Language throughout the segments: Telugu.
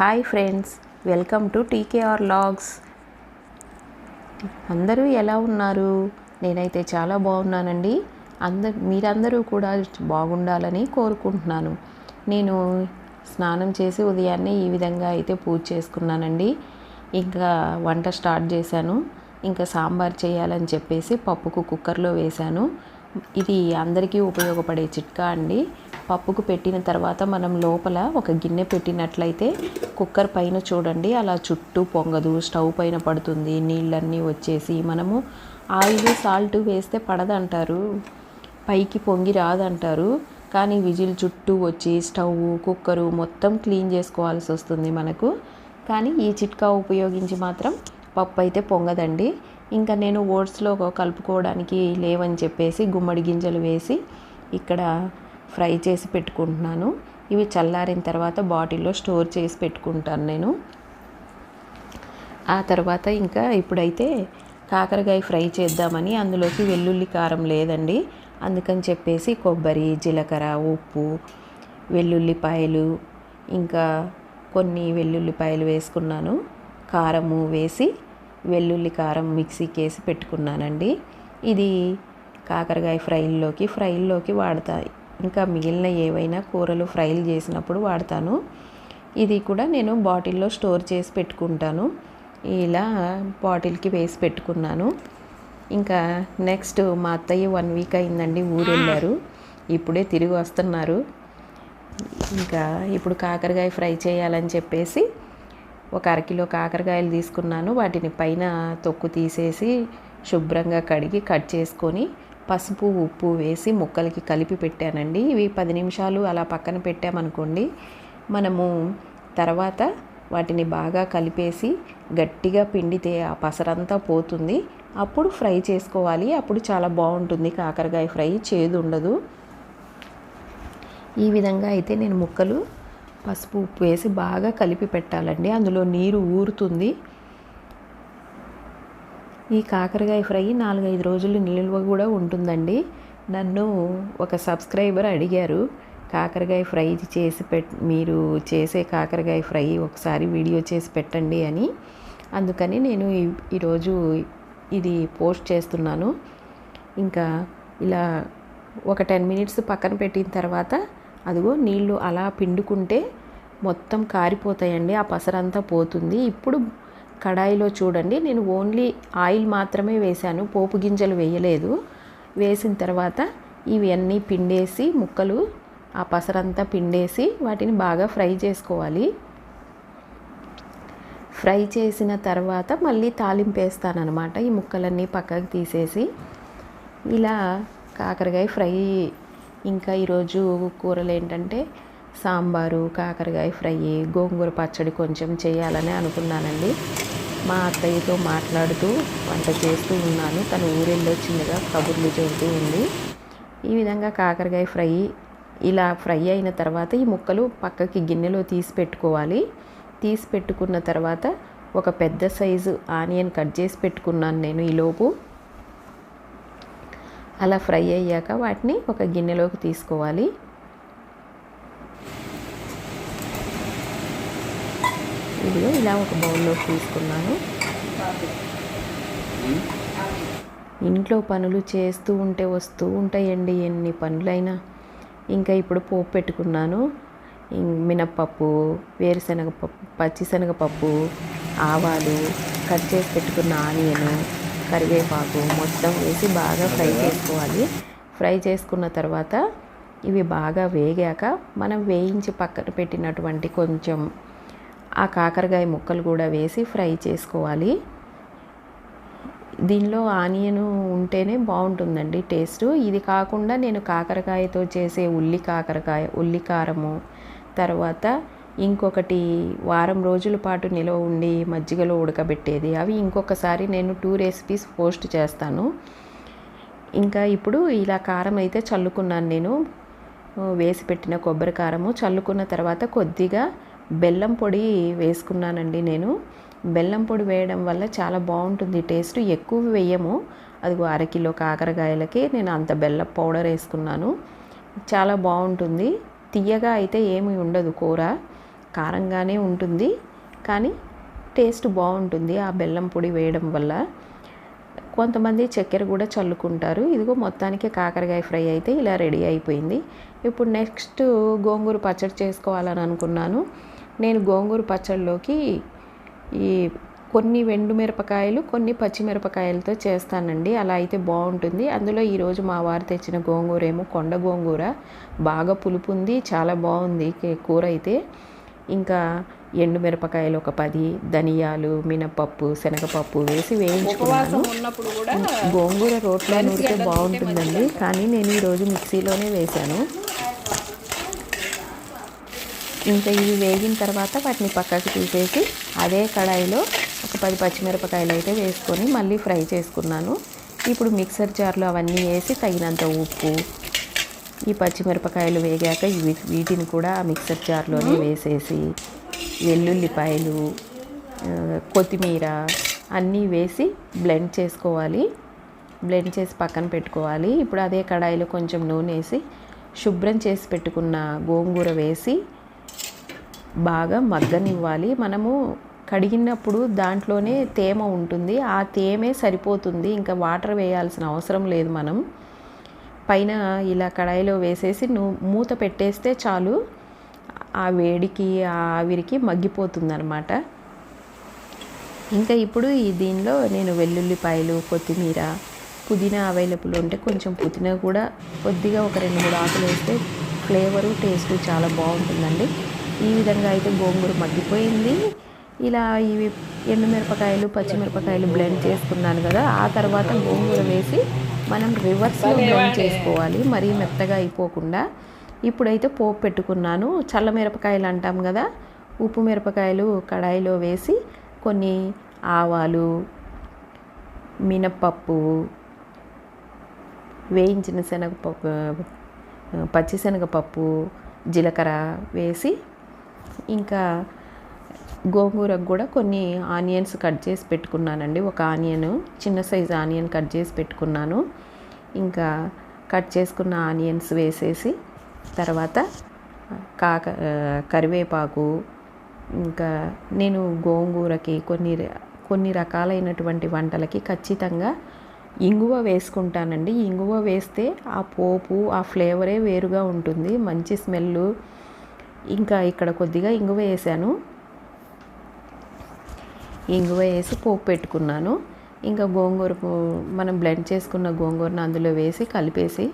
Hi friends welcome to TKR vlogs. అందరూ ఎలా ఉన్నారు? నేనైతే చాలా బాగున్నానండి. అందరు మీరందరూ కూడా బాగుండాలని కోరుకుంటున్నాను. నేను స్నానం చేసి ఉదయాన్నే ఈ విధంగా అయితే పూజ చేసుకున్నానండి. ఇంకా వంట స్టార్ట్ చేశాను. ఇంకా సాంబార్ చేయాలని చెప్పేసి పప్పుకు కుక్కర్లో వేశాను. ఇది అందరికీ ఉపయోగపడే చిట్కా అండి. పప్పుకు పెట్టిన తర్వాత మనం లోపల ఒక గిన్నె పెట్టినట్లయితే కుక్కర్ పైన చూడండి అలా చుట్టూ పొంగదు స్టవ్ పైన పడుతుంది నీళ్ళన్నీ వచ్చేసి మనము ఆయిల్ సాల్ట్ వేస్తే పడదంటారు పైకి పొంగి రాదంటారు కానీ విజిల్ చుట్టూ వచ్చి స్టవ్ కుక్కరు మొత్తం క్లీన్ చేసుకోవాల్సి వస్తుంది మనకు. కానీ ఈ చిట్కా ఉపయోగించి మాత్రం పప్పు అయితే పొంగదండి. ఇంకా నేను ఓట్స్లో కలుపుకోవడానికి లేవని చెప్పేసి గుమ్మడి గింజలు వేసి ఇక్కడ ఫ్రై చేసి పెట్టుకుంటున్నాను. ఇవి చల్లారిన తర్వాత బాటిల్లో స్టోర్ చేసి పెట్టుకుంటాను నేను. ఆ తర్వాత ఇంకా ఇప్పుడైతే కాకరకాయ ఫ్రై చేద్దామని అందులోకి వెల్లుల్లి కారం లేదండి. అందుకని చెప్పేసి కొబ్బరి జీలకర్ర ఉప్పు వెల్లుల్లిపాయలు ఇంకా కొన్ని వెల్లుల్లిపాయలు వేసుకున్నాను. కారము వేసి వెల్లుల్లి కారం మిక్సీకి వేసి పెట్టుకున్నానండి. ఇది కాకరకాయ ఫ్రైల్లోకి ఫ్రైల్లోకి వాడతాయి ఇంకా మిగిలిన ఏవైనా కూరలు ఫ్రైలు చేసినప్పుడు వాడతాను. ఇది కూడా నేను బాటిల్లో స్టోర్ చేసి పెట్టుకుంటాను. ఇలా బాటిల్కి వేసి పెట్టుకున్నాను. ఇంకా నెక్స్ట్ మా అత్తయ్య వన్ వీక్ అయిందండి ఊరు వెళ్ళారు ఇప్పుడే తిరిగి వస్తున్నారు. ఇంకా ఇప్పుడు కాకరకాయ ఫ్రై చేయాలని చెప్పేసి ఒక అరకిలో కాకరకాయలు తీసుకున్నాను. వాటిని పైన తొక్కు తీసేసి శుభ్రంగా కడిగి కట్ చేసుకొని పసుపు ఉప్పు వేసి ముక్కలకి కలిపి పెట్టానండి. ఇవి పది నిమిషాలు అలా పక్కన పెట్టామనుకోండి మనము తర్వాత వాటిని బాగా కలిపేసి గట్టిగా పిండితే ఆ పసరంతా పోతుంది. అప్పుడు ఫ్రై చేసుకోవాలి. అప్పుడు చాలా బాగుంటుంది. కాకరకాయ ఫ్రై చేదు ఉండదు. ఈ విధంగా అయితే నేను ముక్కలు పసుపు ఉప్పు వేసి బాగా కలిపి పెట్టాలండి. అందులో నీరు ఊరుతుంది. ఈ కాకరకాయ ఫ్రై నాలుగైదు రోజులు నిల్వ కూడా ఉంటుందండి. నన్ను ఒక సబ్స్క్రైబర్ అడిగారు కాకరకాయ ఫ్రై చేసి పెట్ మీరు చేసే కాకరకాయ ఫ్రై ఒకసారి వీడియో చేసి పెట్టండి అని. అందుకని నేను ఈరోజు ఇది పోస్ట్ చేస్తున్నాను. ఇంకా ఇలా ఒక టెన్ మినిట్స్ పక్కన పెట్టిన తర్వాత అదిగో నీళ్ళు అలా పిండుకుంటే మొత్తం కారిపోతాయండి ఆ పసరంతా పోతుంది. ఇప్పుడు కడాయిలో చూడండి. నేను ఓన్లీ ఆయిల్ మాత్రమే వేశాను. పోపు గింజలు వేయలేదు. వేసిన తర్వాత ఇవన్నీ పిండేసి ముక్కలు ఆ పసరంతా పిండేసి వాటిని బాగా ఫ్రై చేసుకోవాలి. ఫ్రై చేసిన తర్వాత మళ్ళీ తాలింపు వేస్తానమాట ఈ ముక్కలన్నీ పక్కకు తీసేసి ఇలా కాకరకాయ ఫ్రై. ఇంకా ఈరోజు కూరలు ఏంటంటే సాంబారు కాకరకాయ ఫ్రై గోంగూర పచ్చడి కొంచెం చేయాలని అనుకున్నానండి. మా అత్తయ్యతో మాట్లాడుతూ వంట చేస్తూ ఉన్నాను. తను ఊరెళ్ళొచ్చిందిగా కబుర్లు చెబుతూ ఉంది. ఈ విధంగా కాకరకాయ ఫ్రై ఇలా ఫ్రై అయిన తర్వాత ఈ ముక్కలు పక్కకి గిన్నెలో తీసి పెట్టుకోవాలి. తీసి పెట్టుకున్న తర్వాత ఒక పెద్ద సైజు ఆనియన్ కట్ చేసి పెట్టుకున్నాను నేను ఈలోపు అలా ఫ్రై అయ్యాక వాటిని ఒక గిన్నెలోకి తీసుకోవాలి. ఇదిగో ఇలా ఒక బౌల్లోకి తీసుకున్నాను. ఇంట్లో పనులు చేస్తూ ఉంటే వస్తూ ఉంటాయండి ఎన్ని పనులైనా. ఇంకా ఇప్పుడు పోపు పెట్టుకున్నాను. మినప్పప్పు వేరుశనగ పప్పు పచ్చిశనగపప్పు ఆవాలు కట్ చేసి పెట్టుకున్న ఆనియన్ కరివేపాకు మొత్తం వేసి బాగా ఫ్రై చేసుకోవాలి. ఫ్రై చేసుకున్న తర్వాత ఇవి బాగా వేగాక మనం వేయించి పక్కన పెట్టినటువంటి కొంచెం ఆ కాకరకాయ ముక్కలు కూడా వేసి ఫ్రై చేసుకోవాలి. దీనిలో ఆనియన్ ఉంటేనే బాగుంటుందండి టేస్ట్. ఇది కాకుండా నేను కాకరకాయతో చేసే ఉల్లి కాకరకాయ ఉల్లి కారము తర్వాత ఇంకొకటి వారం రోజుల పాటు నిలవ ఉండి మజ్జిగలో ఉడకబెట్టేది. అవి ఇంకొకసారి నేను టూ రెసిపీస్ పోస్ట్ చేస్తాను. ఇంకా ఇప్పుడు ఇలా కారం అయితే చల్లుకున్నాను నేను. వేసి పెట్టిన కొబ్బరి కారము చల్లుకున్న తర్వాత కొద్దిగా బెల్లం పొడి వేసుకున్నానండి నేను. బెల్లం పొడి వేయడం వల్ల చాలా బాగుంటుంది టేస్ట్. ఎక్కువ వేయము. అదిగో అరకిలో కాకరకాయలకి నేను అంత బెల్లం పౌడర్ వేసుకున్నాను. చాలా బాగుంటుంది. తీయగా అయితే ఏమి ఉండదు కూర. కారంగానే ఉంటుంది. కానీ టేస్ట్ బాగుంటుంది ఆ బెల్లం పొడి వేయడం వల్ల. కొంతమంది చక్కెర కూడా చల్లుకుంటారు. ఇదిగో మొత్తానికి కాకరకాయ ఫ్రై అయితే ఇలా రెడీ అయిపోయింది. ఇప్పుడు నెక్స్ట్ గోంగూర పచ్చడి చేసుకోవాలని అనుకున్నాను. నేను గోంగూర పచ్చడిలోకి ఈ కొన్ని వెండు మిరపకాయలు కొన్ని పచ్చిమిరపకాయలతో చేస్తానండి. అలా అయితే బాగుంటుంది. అందులో ఈరోజు మా వారు తెచ్చిన గోంగూర ఏమో కొండ గోంగూర. బాగా పులుపు ఉంది చాలా బాగుంది కే- కూర అయితే. ఇంకా ఎండుమిరపకాయలు ఒక పది ధనియాలు మినపప్పు శనగపప్పు వేసి వేయించుకున్నాను. గోంగూర రోట్లో నూరితే బాగుంటుందండి. కానీ నేను ఈరోజు మిక్సీలోనే వేశాను. ఇంకా ఇవి వేగిన తర్వాత వాటిని పక్కకి తీసేసి అదే కడాయిలో ఒక పది పచ్చిమిరపకాయలు అయితే వేసుకొని మళ్ళీ ఫ్రై చేసుకున్నాను. ఇప్పుడు మిక్సర్ జార్లో అవన్నీ వేసి తగినంత ఉప్పు ఈ పచ్చిమిరపకాయలు వేగాక ఇవి వీటిని కూడా ఆ మిక్సర్ జార్లోనే వేసేసి వెల్లుల్లిపాయలు కొత్తిమీర అన్నీ వేసి బ్లెండ్ చేసుకోవాలి. బ్లెండ్ చేసి పక్కన పెట్టుకోవాలి. ఇప్పుడు అదే కడాయిలో కొంచెం నూనె వేసి శుభ్రం చేసి పెట్టుకున్న గోంగూర వేసి బాగా మగ్గనివ్వాలి. మనము కడిగినప్పుడు దాంట్లోనే తేమ ఉంటుంది. ఆ తేమే సరిపోతుంది. ఇంకా వాటర్ వేయాల్సిన అవసరం లేదు మనం. పైన ఇలా కడాయిలో వేసేసి ను- మూత పెట్టేస్తే చాలు ఆ వేడికి ఆ ఆవిరికి మగ్గిపోతుంది అనమాట ఇంకా ఇప్పుడు ఈ దీనిలో నేను వెల్లుల్లిపాయలు కొత్తిమీర పుదీనా అవైలబుల్ ఉంటే కొంచెం పుదీనా కూడా కొద్దిగా ఒక రెండు మూడు ఆకులు వేస్తే ఫ్లేవరు టేస్ట్ చాలా బాగుంటుందండి. ఈ విధంగా అయితే గోంగూర మగ్గిపోయింది. ఇలా ఇవి ఎండుమిరపకాయలు పచ్చిమిరపకాయలు బ్లెండ్ చేసుకున్నాను కదా ఆ తర్వాత గోంగూర వేసి మనం రివర్స్లో బ్లెండ్ చేసుకోవాలి. మరీ మెత్తగా అయిపోకుండా. ఇప్పుడైతే పోపు పెట్టుకున్నాను. చల్ల మిరపకాయలు అంటాం కదా ఉప్పు మిరపకాయలు కడాయిలో వేసి కొన్ని ఆవాలు మినప్పప్పు వేయించిన శనగపప్పు పచ్చిశనగపప్పు జీలకర్ర వేసి ఇంకా గోంగూరకు కూడా కొన్ని ఆనియన్స్ కట్ చేసి పెట్టుకున్నానండి. ఒక ఆనియన్ చిన్న సైజు ఆనియన్ కట్ చేసి పెట్టుకున్నాను. ఇంకా కట్ చేసుకున్న ఆనియన్స్ వేసేసి తర్వాత కాక కరివేపాకు ఇంకా నేను గోంగూరకి కొన్ని కొన్ని రకాలైనటువంటి వంటలకి ఖచ్చితంగా ఇంగువ వేసుకుంటానండి. ఇంగువ వేస్తే ఆ పోపు ఆ ఫ్లేవరే వేరుగా ఉంటుంది. మంచి స్మెల్ ఇంకా ఇక్కడ కొద్దిగా ఇంగువ వేసాను. ఇంగువ వేసి పోపు పెట్టుకున్నాను. ఇంకా గోంగూర మనం బ్లెండ్ చేసుకున్న గోంగూరను అందులో వేసి కలిపేసి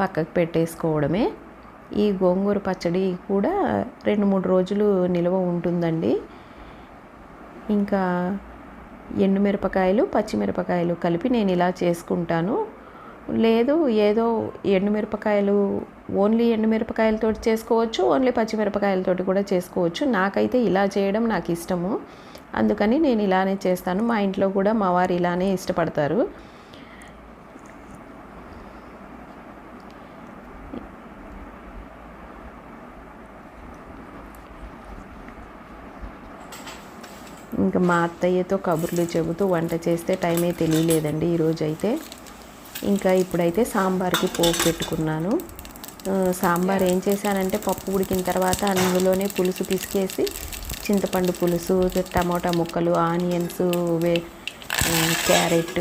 పక్కకు పెట్టేసుకోవడమే. ఈ గోంగూర పచ్చడి కూడా రెండు మూడు రోజులు నిల్వ ఉంటుందండి. ఇంకా ఎండుమిరపకాయలు పచ్చిమిరపకాయలు కలిపి నేను ఇలా చేసుకుంటాను. లేదు ఏదో ఎండుమిరపకాయలు ఓన్లీ ఎండుమిరపకాయలతో చేసుకోవచ్చు ఓన్లీ పచ్చిమిరపకాయలతోటి కూడా చేసుకోవచ్చు. నాకైతే ఇలా చేయడం నాకు ఇష్టము. అందుకని నేను ఇలానే చేస్తాను. మా ఇంట్లో కూడా మా వారు ఇలానే ఇష్టపడతారు. ఇంకా మా అత్తయ్యతో కబుర్లు చెబుతూ వంట చేస్తే టైమే తెలియలేదండి ఈరోజైతే. ఇంకా ఇప్పుడైతే సాంబార్కి పోపు పెట్టుకున్నాను. సాంబార్ ఏం చేశానంటే పప్పు ఉడికిన తర్వాత అందులోనే పులుసు పిసికేసి చింతపండు పులుసు టమోటా ముక్కలు ఆనియన్స్ వే క్యారెట్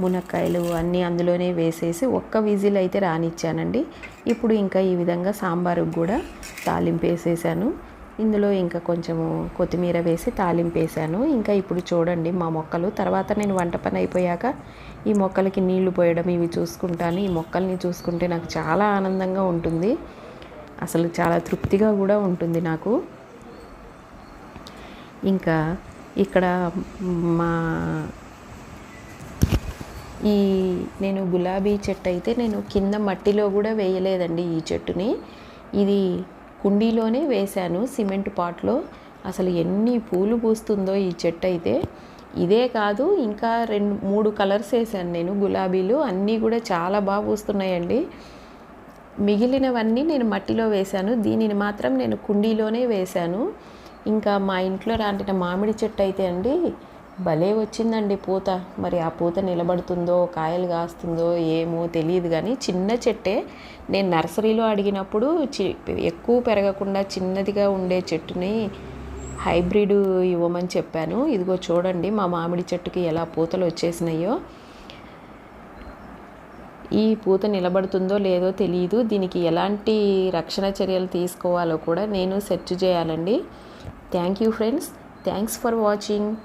మునక్కాయలు అన్నీ అందులోనే వేసేసి ఒక్క విజిల్ అయితే రానిచ్చానండి. ఇప్పుడు ఇంకా ఈ విధంగా సాంబారుకు కూడా తాలింపు వేసేసాను. ఇందులో ఇంకా కొంచెము కొత్తిమీర వేసి తాలింపు వేసాను. ఇంకా ఇప్పుడు చూడండి మా మొక్కలు. తర్వాత నేను వంట పని అయిపోయాక ఈ మొక్కలకి నీళ్ళు పోయడం ఇవి చూసుకుంటాను. ఈ మొక్కల్ని చూసుకుంటే నాకు చాలా ఆనందంగా ఉంటుంది. అసలు చాలా తృప్తిగా కూడా ఉంటుంది నాకు. ఇంకా ఇక్కడ మా ఈ నేను గులాబీ చెట్టు అయితే నేను కింద మట్టిలో కూడా వేయలేదండి ఈ చెట్టుని. ఇది కుండీలోనే వేశాను సిమెంట్ పాట్లో. అసలు ఎన్ని పూలు పూస్తుందో ఈ చెట్టు అయితే. ఇదే కాదు ఇంకా రెండు మూడు కలర్స్ వేసాను నేను గులాబీలు. అన్నీ కూడా చాలా బాగా పూస్తున్నాయండి. మిగిలినవన్నీ నేను మట్టిలో వేశాను. దీనిని మాత్రం నేను కుండీలోనే వేశాను. ఇంకా మా ఇంట్లో నాటిన మామిడి చెట్టు అయితే అండి భలే వచ్చిందండి పూత. మరి ఆ పూత నిలబడుతుందో కాయలు కాస్తుందో ఏమో తెలియదు కానీ చిన్న చెట్టే. నేను నర్సరీలో అడిగినప్పుడు చి ఎక్కువ పెరగకుండా చిన్నదిగా ఉండే చెట్టుని హైబ్రిడ్ ఇవ్వమని చెప్పాను. ఇదిగో చూడండి మా మామిడి చెట్టుకి ఎలా పూతలు వచ్చేసినాయో. ఈ పూత నిలబడుతుందో లేదో తెలియదు దీనికి ఎలాంటి రక్షణ చర్యలు తీసుకోవాలో కూడా నేను సెర్చ్ చేయాలండి. Thank you friends. Thanks for watching.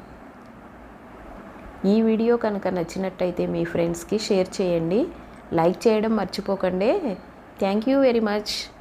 ఈ వీడియో కనుక నచ్చినట్టయితే మీ ఫ్రెండ్స్కి షేర్ చేయండి. లైక్ చేయడం మర్చిపోకండి. Thank you very much.